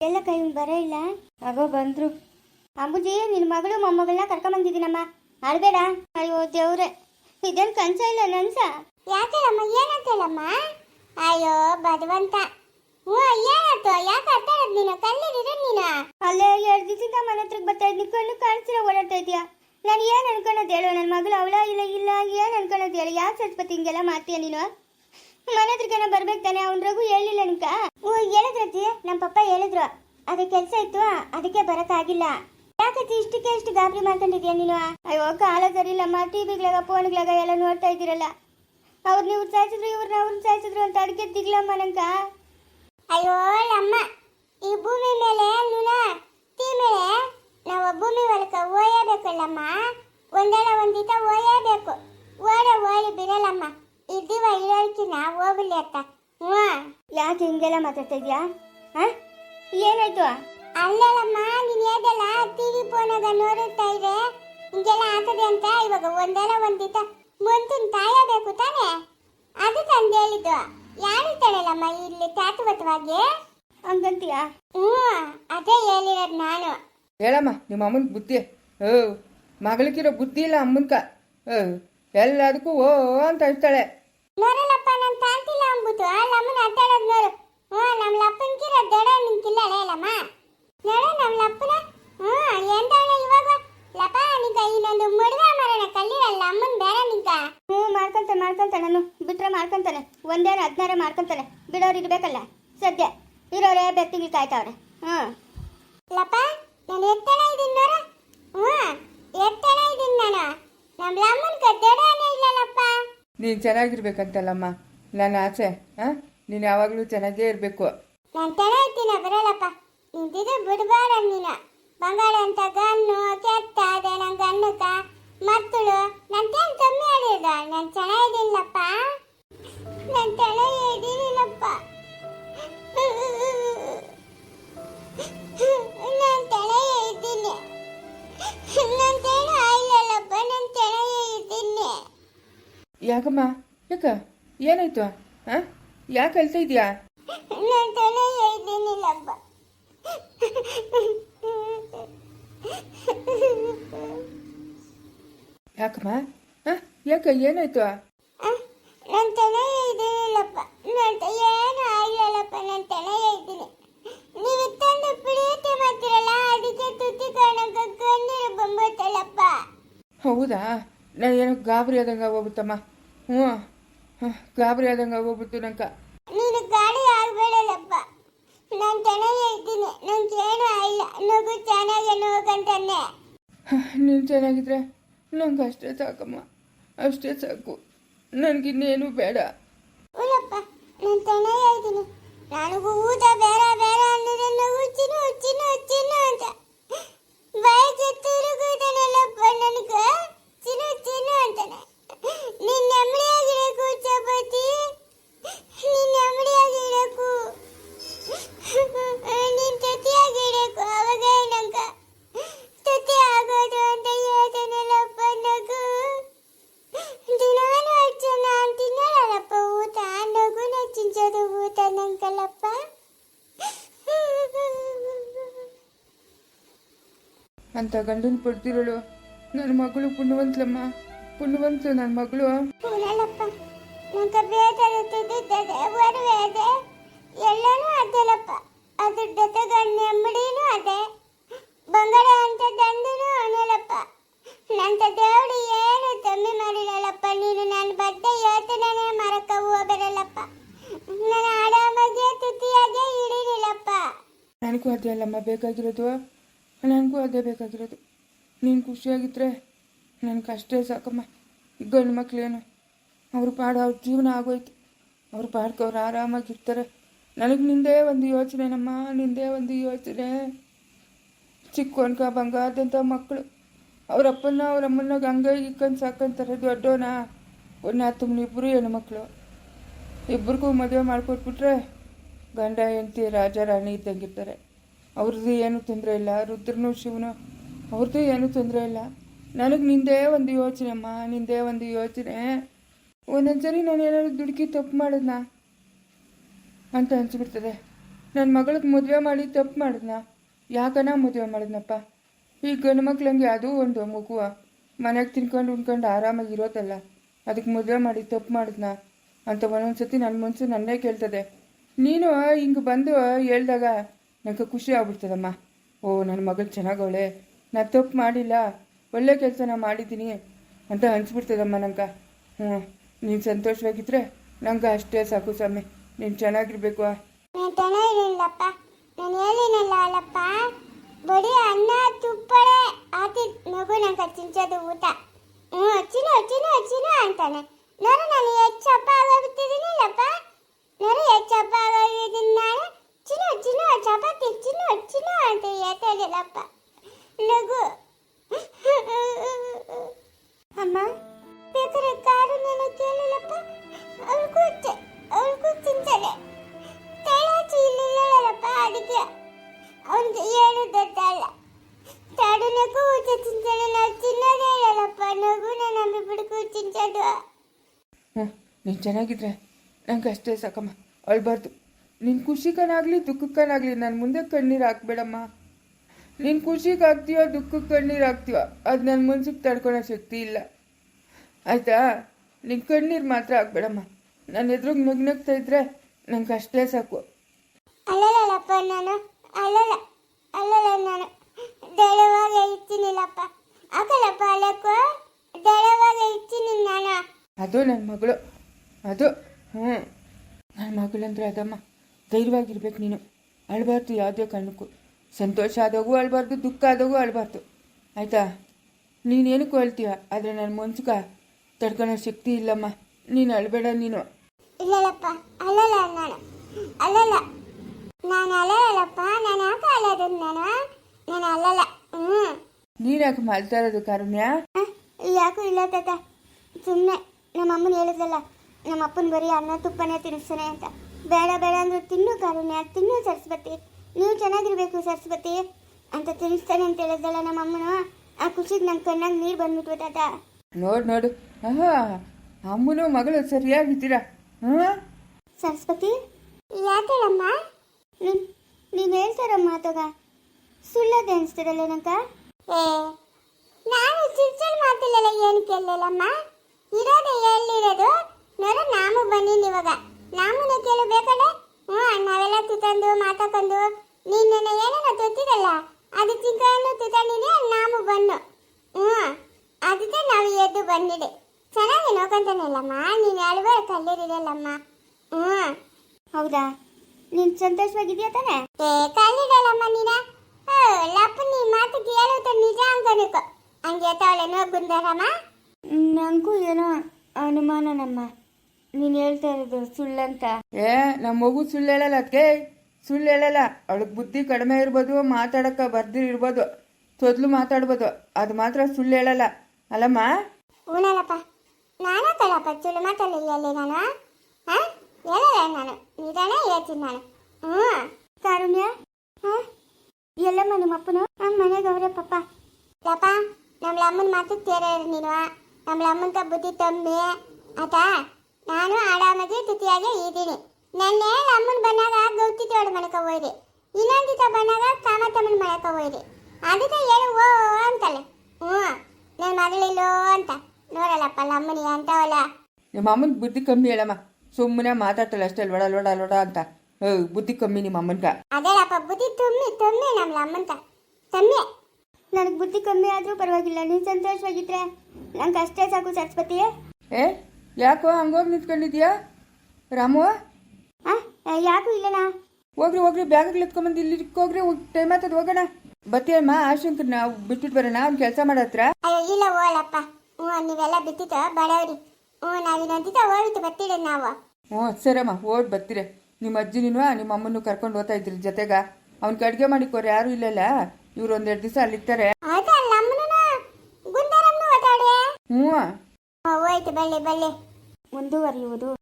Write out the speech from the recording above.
ಎಲ್ಲ ಕೈ ಬರ ಇಲ್ಲ? ಆಗೋ ಬಂದ್ರು. ಅಂಬುಜಿ ನಿನ್ನ ಮಗಳು ಮೊಮ್ಮಗಳನ್ನ ಕರ್ಕೊಂಬಂದಿದ್ದೀನಮ್ಮ ಅಳ್ಬೇಡ ಅಯ್ಯೋ ದೇವ್ರೆ. ಇದೇನು ಕನ್ಸ ಇಲ್ಲ ನನ್ಸ ಯಾಕೇಳಮ್ಮ ಏನಂತೇಳಮ್ಮ? ಅಯ್ಯೋ ಭಗವಂತ. ಹ್ಞೂ ಏನಾಯ್ತು? ಯಾಕೆ ಅತ್ತಾಡದ್ ನೀನು? ಕಲ್ಲಿರಿರ ನೀನು? ಅಲ್ಲೇ ಎರಡು ದಿವಸದಿಂದ ಮನೆ ಹತ್ರಕ್ಕೆ ಬರ್ತಾ ಇದ್ದೀನಿ ಕಣ್ಣು ಕಾಣಿಸ್ತಿರ ಓಡಾಡ್ತಾ ಇದೀಯಾ ನಾನು ಏನು ಅನ್ಕೊಳ್ಳೋದು ಹೇಳು? ನನ್ನ ಮಗಳು ಅವಳ ಇಲ್ಲ ಇಲ್ಲ ಏನು ಅನ್ಕೊಳೋದು ಹೇಳು? ಯಾಕೆ ಸತ್ಪತಿ ಹಿಂಗೆಲ್ಲ ಮಾಡ್ತೀಯ ನೀನು? ಮನೆ ಹತ್ರಕ್ಕೆ ಬರ್ಬೇಕು ತಾನೆ? ಅವ್ನ ರಘು ಹೇಳಿಲ್ಲ ನಿನ್ಕ ಹೇಳಿದ್ರತಿ. ಹೇಳಿದ್ರಜ್ಜಿ ನಮ್ಮ ಪಪ್ಪ ಹೇಳಿದ್ರು. ಅದೇ ಕೆಲಸ ಇತ್ತು, ಅದಕ್ಕೆ ಬರೋಕ್ಕಾಗಿಲ್ಲ ಯಾಕತ್ತಿ ಇಷ್ಟಕ್ಕೆ ಇಷ್ಟು ಗಾಬರಿ ಮಾಡ್ಕೊಂಡಿದ್ಯಾ ನೀನು? ಅಯ್ಯೋ, ಕಾಲ ಸರಿಲ್ಲಮ್ಮ ಟಿವಿಗಳಾಗ ಫೋನ್ಗಳಾಗ ಎಲ್ಲ ನೋಡ್ತಾ ಇದ್ದೀರಲ್ಲ. ಅವ್ರು ನೀವು ಸಾಯಿಸಿದ್ರು ಇವ್ರನ್ನ ಅವ್ರನ್ನ ಸಾಯಿಸಿದ್ರು ಅಂತ ಅಡಿಕೆ ದಿಗ್ಲಮ್ಮ ನಂಕ ಅಯ್ಯೋ ಅಮ್ಮ ಈ ಭೂಮಿ ಮೇಲೆ ನುನ ತೀ ಮೇಲೆ ನಾವು ಭೂಮಿ ಒಳಕ ಓಯಬೇಕಲ್ಲಮ್ಮ? ಒಂದಲ್ಲ ಒಂದಿತ ಓಯಬೇಕು. ಓಡ ಓಡಿ ಬಿಡಲ್ಲಮ್ಮ. ಇದ್ದೀವ ಇರೋಕಿನ ಹೋಗ್ಲಿ ಅತ್ತ. ಹ್ಞೂ ಯಾಕೆ ಹಿಂಗೆಲ್ಲ ಮಾತಾಡ್ತಾ ಇದೀಯಾ ಹಾ? ಏನಾಯ್ತು? ಅಲ್ಲಲ್ಲಮ್ಮ ನೀನ್ ಹೇಳ್ದಲ್ಲ ಟಿವಿ ಫೋನಾಗ ನೋಡುತ್ತಾ ಇದೆ ಹಿಂಗೆಲ್ಲ ಆಗ್ತದೆ ಅಂತ ಇವಾಗ ಒಂದಲ್ಲ ಒಂದಿತ ಮುಂದಿನ ತಾಯಬೇಕು ತಾನೆ? ಅದು ತಂದು ಹೇಳಿದ್ದು. ಯಾರು ತಾಳಲ್ಲಮ್ಮ ಇಲ್ಲಿ ತಾತ್ವತವಾಗಿ ಹಂಗಂತೀಯಾ? ಹ್ಞೂ ಅದೇ ಹೇಳಿರೋದು ನಾನು. ಹೇಳಮ್ಮ ನಿಮ್ಮ ಅಮ್ಮನ ಬುದ್ಧಿ. ಓ ಮಗಳಿಗಿರೋ ಬುದ್ಧಿ ಇಲ್ಲ ಅಮ್ಮನ್ಕ. ಎಲ್ಲದಕ್ಕೂ ಓ ಅಂತ ಹೇಳ್ತಾಳೆ ನೋಡಲ್ಲಪ್ಪ ನಾನು ತಾಂತಿಲ್ಲ ಅಂದ್ಬಿಟ್ಟು. ಅಲ್ಲಮ್ಮನ ಅಡ್ಡಾಡೋದು ನೋಡು. ಹ್ಞೂ ನಮ್ಮ ಲಪ್ಪನ್ಕಿರ ದಡ ನಿಂತಿಲ್ಲ ಹೇಳಮ್ಮ ನೋಡು ನಮ್ಮ ಲಪ್ಪನ. ಹ್ಞೂ ಎಂದವಳೆ ಇವಾಗ? ಲಪ್ಪ ನಿಂಕ ಇನ್ನೊಂದು ಮಡುವೆ ಮರಣ ಕಲ್ಲಿರಲ್ಲ ಅಮ್ಮನ ಬೇಡ ನಿಂಕ ಹ್ಞೂ ಮಾಡ್ಕೊಂತಾನೆ ಮಾಡ್ಕೊಂತಾನೆ ನಾನು. ಬಿಟ್ರೆ ಮಾಡ್ಕೊಂತಾನೆ. ಒಂದೇನು ಹದಿನಾರ ಮಾಡ್ಕೊಂತಾನೆ. ಬಿಡೋರು ಇರಬೇಕಲ್ಲ. ಸದ್ಯ. ಇರೋರೇ ಬೆತ್ತಿಗೆ ಕಾಯ್ತಾವ್ರೆ. ಹ್ಞೂ. ಲಪ್ಪ ನಾನು ಎತ್ತಣ ಇದೀನಿ ನೋಡ ಹ್ಞೂ ಎತ್ತಣ ಇದೀನಿ ನಾನು ನಮ್ಮ ಲಮ್ಮನ ದೊಡನೇ ಇಲ್ಲಲ್ಲಪ್ಪ ನೀನು ಚೆನ್ನಾಗಿರ್ಬೇಕಂತಲ್ಲಮ್ಮ. ನನ್ನ ಆಸೆ ಹಾಂ ನೀನು ಯಾವಾಗಲೂ ಚೆನ್ನಾಗೇ ಇರಬೇಕು. ನಾನು ಚೆನ್ನಾಗಿರ್ತೀನ ಬರಲ್ಲಪ್ಪ ನಿಂತಿದ್ದು ಬಿಡಬಾರ ನೀನು. ಬಂಗಾಳ ಅಂತ ಗನ್ನು ಕೆತ್ತ ಅದೇ ನನ್ನ ಗನ್ನಕ್ಕ ಮತ್ತಳು ನಂತೇನು ಯಾಕಮ್ಮ? ಯಾಕ? ಏನಾಯ್ತು? ಹಾಂ ಯಾಕೆ ಅಳ್ತಾ ಇದೆಯಾ? ಯಾಕಮ್ಮ? ಹಾಂ ಯಾಕೆ? ಏನಾಯ್ತು? ನಾನು ಚೆನ್ನಾಗಿದ್ದೀನಿಲ್ಲಪ್ಪ ತ ಏನು ಆಗಿಲ್ಲಪ್ಪ ತಲೆ ನೀವು ಪ್ರೀತಿ ಮಾಡ್ತಿರಲ್ಲ ಅದಕ್ಕೆ ತುತ್ತಿ ಕಾಣಕ್ಕೆ ಕಣ್ಣೀರು ಬಂಬತ್ತಲ್ಲಪ್ಪ ಹೌದಾ? ನಾನು ಏನೋ ಗಾಬರಿ ಆದಂಗೆ ಆಗೋಗ್ಬಿಟ್ಟಮ್ಮ. ಹ್ಞೂ. ಹಾಂ ಗಾಬರಿ ಆದಂಗೆ ಆಗೋಗ್ಬಿಟ್ಟು ನಂಕ ನೀನು ಗಾಡಿ ಆಗಬೇಡಲ್ಲಪ್ಪ. ನಾನು ಚೆನ್ನಾಗಿದ್ದೀನಿ ನಂಗೆ ಏನು ಇಲ್ಲ. ನಗು ಚೆನ್ನಾಗಿ ನೋಕಂತಾನೆ ನೀನು ಚೆನ್ನಾಗಿದ್ರೆ ನಂಗೆ ಅಷ್ಟೇ ಸಾಕಮ್ಮ. ಅಷ್ಟೇ ಸಾಕು. ನನಗಿನ್ನೇನು ಬೇಡ. ಉಲ್ಲಪ್ಪ ನಾನು ಚೆನ್ನಾಗಿದ್ದೀನಿ ನನಗೂ ಊಟ ಬೇಡ ಬೇಡ ಅನ್ನೋದು ನಗು ಚಿನ್ನು ಚಿನ್ನು ಚಿನ್ನು ಅಂತ. ಬಯಕೆ ತಿರುಗುತ್ತಾನಲ್ಲಪ್ಪ ಅಂತ ಗಂಡನ ಪಡ್ತಿರೋಳು. ನನ್ನ ಮಗಳು ಪುಣ್ಯವಂತಲಮ್ಮ ಪುಣ್ಯವಂತಲು ನನ್ನ ಮಗಳು. ಪುನಲ್ಲಪ್ಪ ನಂಗ ಬೇಜಾರು ತಿದ್ದಿದ್ದದೆ ಒಡವೆ ಅದೆ. ಎಲ್ಲನೂ ಅದೆಲ್ಲಪ್ಪ ಅದ್ರ ಜೊತೆಗೆ ನೆಮ್ಮಡಿನೂ ಅದೆ. ಬಂಗಾರ ಅಂತ ದಂಡನೂ ಅನ್ನಲ್ಲಪ್ಪ ನಂತ ದೇವಡು ಏನು ಕಮ್ಮಿ ಮಾಡಿರಲ್ಲಪ್ಪ ನೀನು ನನ್ನ ಬಟ್ಟೆ ಯೋಚನೆ ಮರಕ ಹೋಗಬರಲ್ಲಪ್ಪ ನಾನು ಆಡಾಮಗೆ ತುತಿಯಾಗೆ ಹಿಡಿದಿಲ್ಲಪ್ಪ ನನಗೂ ಅದೇ ಅಲ್ಲಮ್ಮ ಬೇಕಾಗಿರೋದು. ನನಗೂ ಅದೇ ಬೇಕಾಗಿರೋದು ನೀನು ಖುಷಿಯಾಗಿದ್ದರೆ ನನಗೆ ಅಷ್ಟೇ ಸಾಕಮ್ಮ. ಗಂಡು ಮಕ್ಕಳೇನು ಅವ್ರ ಪಾಡು ಅವ್ರ ಜೀವನ ಆಗೋಯ್ತು. ಅವ್ರ ಪಾಡ್ಗೆ ಅವ್ರು ಆರಾಮಾಗಿರ್ತಾರೆ. ನನಗೆ ನಿಂದೇ ಒಂದು ಯೋಚನೆನಮ್ಮ, ನಿಂದೇ ಒಂದು ಯೋಚನೆ. ಚಿಕ್ಕವನ್ಕ ಬಂಗಾರದಂಥ ಮಕ್ಕಳು ಅವರಪ್ಪನ ಅಪ್ಪನ ಅವ್ರ ಅಮ್ಮನ ಹಂಗೆ ಇಕ್ಕಂಡು ಸಾಕಂತಾರೆ ದೊಡ್ಡವನ ಒಂದು ಹತ್ತು ಇಬ್ಬರು ಹೆಣ್ಣು ಮಕ್ಕಳು ಇಬ್ಬರಿಗೂ ಮದುವೆ ಮಾಡಿಕೊಟ್ಬಿಟ್ರೆ ಗಂಡ, ಹೆಂಡತಿ, ರಾಜ, ರಾಣಿ ಇದ್ದಂಗಿರ್ತಾರೆ. ಅವ್ರದ್ದು ಏನೂ ತೊಂದರೆ ಇಲ್ಲ, ರುದ್ರನು ಶಿವನು, ಅವ್ರದ್ದು ಏನೂ ತೊಂದರೆ ಇಲ್ಲ. ನನಗೆ ನಿಂದೇ ಒಂದು ಯೋಚನೆ, ಅಮ್ಮ, ನಿಂದೇ ಒಂದು ಯೋಚನೆ. ಒಂದೊಂದ್ಸರಿ ನಾನು ಏನಾದ್ರು ದುಡುಕಿ ತಪ್ಪು ಮಾಡಿದ್ನ ಅಂತ ಅನಿಸ್ಬಿಡ್ತದೆ. ನನ್ನ ಮಗಳಿಗೆ ಮದುವೆ ಮಾಡಿ ತಪ್ಪು ಮಾಡಿದ್ನ? ಯಾಕನ ಮದುವೆ ಮಾಡಿದ್ನಪ್ಪ? ಈ ಗಂಡು ಮಕ್ಳಂಗೆ ಅದು ಒಂದು ಮಗುವ ಮನೆಗೆ ತಿನ್ಕೊಂಡು ಉಣ್ಕೊಂಡು ಆರಾಮಾಗಿ ಇರೋದಲ್ಲ. ಅದಕ್ಕೆ ಮದುವೆ ಮಾಡಿ ತಪ್ಪು ಮಾಡಿದ್ನ ಅಂತ ಒಂದೊಂದ್ಸತಿ ನನ್ನ ಮನಸ್ಸು ನನ್ನೇ ಕೇಳ್ತದೆ. ನೀನು ಹಿಂಗೆ ಬಂದು ಹೇಳ್ದಾಗ ನನಗೆ ಖುಷಿ ಆಗ್ಬಿಡ್ತದಮ್ಮ ಓ ನನ್ನ ಮಗಳು ಚೆನ್ನಾಗವಳೆ. ನಾನು ತಪ್ಪು ಮಾಡಿಲ್ಲ. ಒಳ್ಳೆ ಕೆಲಸನ ಮಾಡಿದ್ದೀನಿ ಅಂತ ಅನಿಸ್ಬಿಡ್ತದಮ್ಮ ನಂಗೆ. ಹ್ಞೂ ನೀನು ಸಂತೋಷವಾಗಿದ್ದರೆ ನಂಗೆ ಅಷ್ಟೇ ಸಾಕು ಸ್ವಾಮಿ. ನೀನು ಚೆನ್ನಾಗಿರ್ಬೇಕು. ನಾನು ಚೆನ್ನಾಗಿರಲಿಲ್ಲಪ್ಪ. ನಾನು ಅಲ್ಲಪ್ಪ. ಬರೀ ಅನ್ನ, ತುಪ್ಪಳೆ ಆತಿ ಮಗು ನಂಗೆ ತಿನ್ಸೋದು ಊಟ. ಹ್ಞೂ ಚಿನ್ನು ಚಿನ್ನು ಚಿನ್ನು ಅಂತಾನೆ. ನೋಡು, ನಾನು ಹೆಚ್ಚಪ್ಪ ಆಗೋಗ್ತಿದ್ದೀನಿಲ್ಲಪ್ಪ ನೋಡು ಹೆಚ್ಚಪ್ಪ ಆಗೋಗಿದ್ದೀನಿ ನಾನು. ಚಿನ್ನು ಚಿನ್ನು, ಚಪಾತಿ, ಚಿನ್ನು ಚಿನ್ನು ಅಂತ ಹೇಳ್ತಾ ಇದ್ದೀನಪ್ಪ ನಗು ಅಮ್ಮ, ಬೇಕಾದ್ರೆ ಕಾರು ನಾನು ಕೇಳಿಲ್ಲಪ್ಪ ಅವ್ರಿಗೂ ಅವ್ರಿಗೂ ತಿಂತಾನೆ ತೇಳಾಚಿ ಇಲ್ಲಿಲ್ಲಪ್ಪ ಅದಕ್ಕೆ. ಅವನಿಗೆ ಏನು ದೊಡ್ಡಲ್ಲ ತಾಡುನಕ್ಕೂ ಊಟ ತಿಂತಾನೆ ನಾವು ತಿನ್ನೋದೇ ಇಲ್ಲಪ್ಪ ನಾನು ನಂಬಿ ಬಿಡ್ಕೂ ತಿಂತಾಡು ಹ್ಞೂ ನೀನು ಚೆನ್ನಾಗಿದ್ರೆ ನಂಗೆ ಅಷ್ಟೇ ಸಾಕಮ್ಮ. ಅಳ್ಬಾರ್ದು. ನಿನ್ನ ಖುಷಿಗನಾಗಲಿ ದುಃಖಕ್ಕನಾಗಲಿ ನನ್ನ ಮುಂದೆ ಕಣ್ಣೀರು ಹಾಕ್ಬೇಡಮ್ಮ. ನೀನು ಖುಷಿಗೆ ಹಾಕ್ತೀಯೋ ದುಃಖಕ್ಕೆ ಕಣ್ಣೀರು ಹಾಕ್ತೀಯೋ ಅದು ನನ್ನ ಮನ್ಸಿಗೆ ತಡ್ಕೊಳೋ ಶಕ್ತಿ ಇಲ್ಲ. ಆಯಿತಾ? ನಿನ್ನ ಕಣ್ಣೀರು ಮಾತ್ರ ಹಾಕ್ಬೇಡಮ್ಮ. ನನ್ನ ಎದುರಿಗೆ ನಗ್ನಗ್ತಾ ಇದ್ರೆ ನಂಗೆ ಅಷ್ಟೇ ಸಾಕು. ಅಲ್ಲಲ್ಲಪ್ಪ ನಾನು ಅಲ್ಲಲ್ಲ ಅಲ್ಲಲ್ಲ ನಾನು. ದಳವಾಗ ಇರ್ತೀನಿಲ್ಲಪ್ಪ ಆಗಲ್ಲಪ್ಪ ಅಲ್ಲಕ್ಕೂ? ದಳವಾಗ ಇರ್ತೀನಿ ನಾನು. ಅದು ನನ್ನ ಮಗಳು. ಅದು ಹ್ಞೂ ನನ್ನ ಮಗಳಂದ್ರೆ ಅದಮ್ಮ. ಧೈರ್ಯವಾಗಿರ್ಬೇಕು ನೀನು. ಅಳಬಾರ್ದು ಯಾವುದೇ ಕಾರಣಕ್ಕೂ. ಸಂತೋಷ ಆದಾಗೂ ಅಳಬಾರ್ದು ದುಃಖ ಆದಾಗೂ ಅಳಬಾರ್ದು. ಆಯಿತಾ? ನೀನೇನಕ್ಕೂ ಹೇಳ್ತೀಯ? ಆದರೆ ನನ್ನ ಮನ್ಸಿಗೆ ತಡ್ಕೊಳ್ಳೋ ಶಕ್ತಿ ಇಲ್ಲಮ್ಮ. ನೀನು ಅಳಬೇಡ ನೀನು. ಇಲ್ಲಲ್ಲಪ್ಪ ಅಲ್ಲಲ್ಲ ನಾನು. ಅಲ್ಲಲ್ಲ. ನಾನು ಅಲ್ಲಲ್ಲಪ್ಪ ನಾನು ಯಾಕೆ ಅಲ್ಲದು ನಾನು. ನಾನು ಅಲ್ಲಲ್ಲ. ಹ್ಞೂ ನೀನು ಯಾಕೆ ಮಾಡ್ತಾ ಇರೋದು ಕಾರುಣ್ಯ? ಯಾಕೂ ಇಲ್ಲ ತಾತ. ಸುಮ್ಮನೆ ನಮ್ಮ ಅಮ್ಮನ ಹೇಳಿದ್ರಲ್ಲ ನಮ್ಮ ಅಪ್ಪನ ಬರೀ ಅನ್ನ ತುಪ್ಪನೇ ತಿನ್ನಿಸ್ತಾನೆ ಅಂತ. ಬೇಡ ಬೇಡ ಅಂದ್ರು ತಿನ್ನು ಕಾರುಣ್ಯ ತಿನ್ನು ಸರಸ್ವತಿ. ನೀವು ಚೆನ್ನಾಗಿರ್ಬೇಕು ಸರಸ್ವತಿ. ಅಂತ ತಿನ್ನಿಸ್ತಾನೆ ಅಂತ ಹೇಳಿದಲ್ಲ ನಮ್ಮ ಅಮ್ಮನ. ಆ ಖುಷಿಗೆ ನನ್ನ ಕಣ್ಣಾಗ ನೀರು ಬಂದ್ಬಿಟ್ವು ತಾತ. ನೋಡು ನೋಡು. ಆಹಾ ಅಮ್ಮನು ಮಗಳು ಸರಿಯಾಗಿದ್ದೀರಾ? ಹಾಂ? ಸರಸ್ವತಿ ಯಾಕೇಳಮ್ಮ? ನೀನು ಹೇಳ್ತಾರಮ್ಮ ಹೇಳ್ತಾರ ಮಾತಾಗ? ಸುಳ್ಳದೆ ಅನಿಸ್ತದಲ್ಲ ಏ ನಾನು ಚಿರ್ಚಲ್ ಮಾತಿಲ್ಲಲ್ಲ ಏನು ಕೇಳಲಿಲ್ಲಮ್ಮ? ಇರೋದು ಎಲ್ಲಿರೋದು? ನೋಡು ನಾವು ಬನ್ನಿ ಇವಾಗ ನಾಮೂನ ಕೇಳಬೇಕಲ್ಲ ಹ್ಞೂ ನಾವೆಲ್ಲ ತಿಂದು ಮಾತಾಕೊಂಡು ನೀನು ಏನೇನೋ ತೊತ್ತಿರಲ್ಲ ಅದು ತಿಂಕೊಂಡು ತಿಂದಿನಿ ನಾವು ಬನ್ನು. ಹ್ಞೂ ಅದಕ್ಕೆ ನಾವು ಎದ್ದು ಬಂದಿದೆ. ಚೆನ್ನಾಗಿ ನೋಡ್ಕೊಂತಾನಲ್ಲಮ್ಮ ನೀನು ಅಳುವ ಕಲ್ಲಿರಲ್ಲಮ್ಮ ಹ್ಞೂ. ಹೌದಾ? ನೀನು ಸಂತೋಷವಾಗಿದೆಯಾ ತಾನೆ? ಏ ಕಲ್ಲಿಡಲ್ಲಮ್ಮ ನೀನ? ಲಪ್ಪ ನೀ ಮಾತು ಕೇಳುತ್ತ ನಿಜ ಅಂತನಕ ಹಂಗೆ ತಾವಳೆ ನೋಗುಂದರಮ್ಮ ನನಗೂ ಏನೋ ಅನುಮಾನನಮ್ಮ. ನೀನು ಹೇಳ್ತಾ ಇರೋದು ಸುಳ್ಳಂತ. ಏ ನಮ್ಮ ಮಗು ಸುಳ್ಳು ಹೇಳಲ್ಲ ಅದಕ್ಕೆ ಸುಳ್ಳು ಹೇಳಲ್ಲ. ಅವಳಿಗೆ ಬುದ್ಧಿ ಕಡಿಮೆ ಇರ್ಬೋದು ಮಾತಾಡಕ್ಕೆ ಬರ್ದಿರ್ಬೋದು ತೊದ್ಲು ಮಾತಾಡ್ಬೋದು ಅದು ಮಾತ್ರ ಸುಳ್ಳು ಹೇಳಲ್ಲ. ಅಲ್ಲಮ್ಮ? ಊನಲ್ಲಪ್ಪ ನಾನು ಕಳಪ್ಪ ಸುಳ್ಳು ಮಾತಾಡಲಿಲ್ಲ ಅಲ್ಲಿ ನಾನು ಹಾ ಹೇಳಲ್ಲ ನಾನು ನಿಧಾನ ಹೇಳ್ತೀನಿ ನಾನು. ಹ್ಞೂ. ಕಾರುಣ್ಯ ಹಾಂ ಎಲ್ಲಮ್ಮ ನಿಮ್ಮ ಅಪ್ಪನು ನಮ್ಮ ಮನೆಗೆ ಅವರೇ ಪಪ್ಪ ಲಪ್ಪ ನಮ್ಮ ಅಮ್ಮನ ಮಾತು ತೇರ ನೀನು ನಮ್ಮ ಅಮ್ಮನ ಬುದ್ಧಿ ತಮ್ಮಿ ಆತಾ ನಾನು ಆರಾಮಾಗಿ ತುತಿಯಾಗಿ ಇದ್ದೀನಿ. ನೆನ್ನೆ ಅಮ್ಮನ ಬಂದಾಗ ಗೌತಿ ತೋಡ ಮನೆಕ ಹೋಯ್ರಿ. ಇನ್ನೊಂದಿತ ಬಂದಾಗ ಕಾಮತಮ್ಮನ ಮನೆಕ ಹೋಯ್ರಿ. ಅದಕ್ಕೆ ಹೇಳು ಓ ಅಂತಲ್ಲ ಹ್ಞೂ ನನ್ನ ಮಗಳಿಲ್ಲೋ ಅಂತ. ನೋಡಲ್ಲಪ್ಪ ಅಮ್ಮನಿ ಅಂತವಲ್ಲ. ನಿಮ್ಮ ಅಮ್ಮನ ಬುದ್ಧಿ ಕಮ್ಮಿ ಹೇಳಮ್ಮ. ಸುಮ್ಮನೆ ಮಾತಾಡ್ತಾಳೆ ಅಷ್ಟೇ ಲೋಡ ಲೋಡ ಲೋಡ ಅಂತ. ಏ ಬುದ್ಧಿ ಕಮ್ಮಿ ನಿಮ್ಮ ಅಮ್ಮನ್ಗ. ಅದೇಳಪ್ಪ ಬುದ್ಧಿ ತುಂಬಿ ತುಂಬಿ ನಮ್ಮ ಅಮ್ಮಂತ ತಮ್ಮಿ ನನಗೆ ಬುದ್ಧಿ ಕಮ್ಮಿ ಆದರೂ ಪರವಾಗಿಲ್ಲ. ನೀನು ಸಂತೋಷವಾಗಿದ್ರೆ ನಂಗೆ ಅಷ್ಟೇ ಸಾಕು ಸರಸ್ವತಿಯೇ ಏ ಯಾಕೋ ಹಂಗೋಗಿ ನಿಂತ್ಕೊಂಡಿದ್ಯಾ? ರಾಮು? ಯಾಕೂ ಇಲ್ಲನಾ ಹೋಗ್ರಿ ಹೋಗ್ರಿ ಬ್ಯಾಗ್ ಎತ್ಕೊಂಬಂದು ಇಲ್ಲಿ ಹೋಗ್ರಿ ಟೈಮ್ ಆತದ ಹೋಗೋಣ. ಬತ್ತೀಯಮ್ಮ ಆಶಂಕರ್ ನಾವು ಬಿಟ್ಬಿಟ್ಟು ಬರೋಣ ಅವ್ನ ಕೆಲಸ ಮಾಡತ್ರ. ಇಲ್ಲ ಓಲಪ್ಪ. ಹ್ಞೂ ನೀವೆಲ್ಲ ಬಿತ್ತಿತ ಬಡವ್ರಿ. ಹ್ಞೂ ನಾವು ಇನ್ನೊಂದಿತ ಹೋಗಿತ್ತು ಬರ್ತೀರಿ ನಾವು. ಹ್ಞೂ ಸರಮ್ಮ ಓಡ್ ಬರ್ತೀರಿ ನಿಮ್ಮ ಅಜ್ಜಿನೂ ನಿಮ್ಮ ಅಮ್ಮನ್ನು ಕರ್ಕೊಂಡು ಹೋಗ್ತಾ ಇದ್ರಿ ಜೊತೆಗ. ಅವ್ನಿಗೆ ಅಡುಗೆ ಮಾಡಿಕೋರು ಯಾರು ಇಲ್ಲಲ್ಲ. ಇವ್ರು ಒಂದೆರಡು ದಿವಸ ಅಲ್ಲಿರ್ತಾರೆ. ಹ್ಞೂ. ಹೋಯ್ತು ಬಳ್ಳಿ ಬಳ್ಳಿ ಮುಂದುವರಿಯುವುದು.